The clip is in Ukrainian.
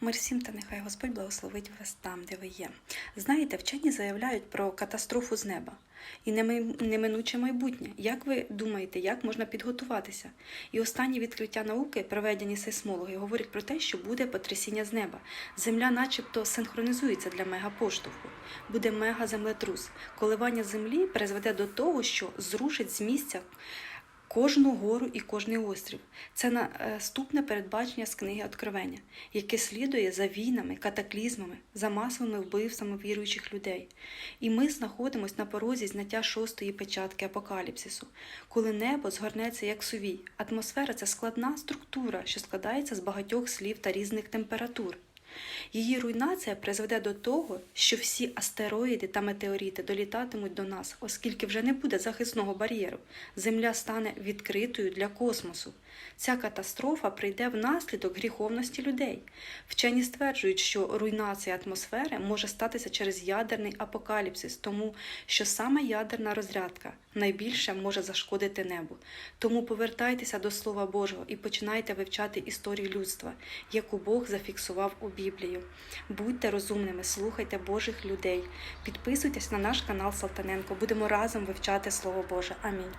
Мир всім та нехай Господь благословить вас там, де ви є. Знаєте, вчені заявляють про катастрофу з неба і неминуче майбутнє. Як ви думаєте, як можна підготуватися? І останні відкриття науки, проведені сейсмологи, говорять про те, що буде потрясіння з неба. Земля, начебто, синхронізується для мегапоштовху. Буде мегаземлетрус. Коливання землі призведе до того, що зрушить з місця кожну гору і кожний острів. Це наступне передбачення з книги Откровення, яке слідує за війнами, катаклізмами, за масовими вбивствами віруючих людей. І ми знаходимося на порозі зняття шостої печатки апокаліпсису, коли небо згорнеться як сувій. Атмосфера це складна структура, що складається з багатьох слів та різних температур. Її руйнація призведе до того, що всі астероїди та метеорити долітатимуть до нас, оскільки вже не буде захисного бар'єру. Земля стане відкритою для космосу. Ця катастрофа прийде внаслідок гріховності людей. Вчені стверджують, що руйнація атмосфери може статися через ядерний апокаліпсис, тому що саме ядерна розрядка найбільше може зашкодити небу. Тому повертайтеся до Слова Божого і починайте вивчати історію людства, яку Бог зафіксував у Біблію. Будьте розумними, слухайте Божих людей. Підписуйтесь на наш канал Салтаненко. Будемо разом вивчати Слово Боже. Амінь.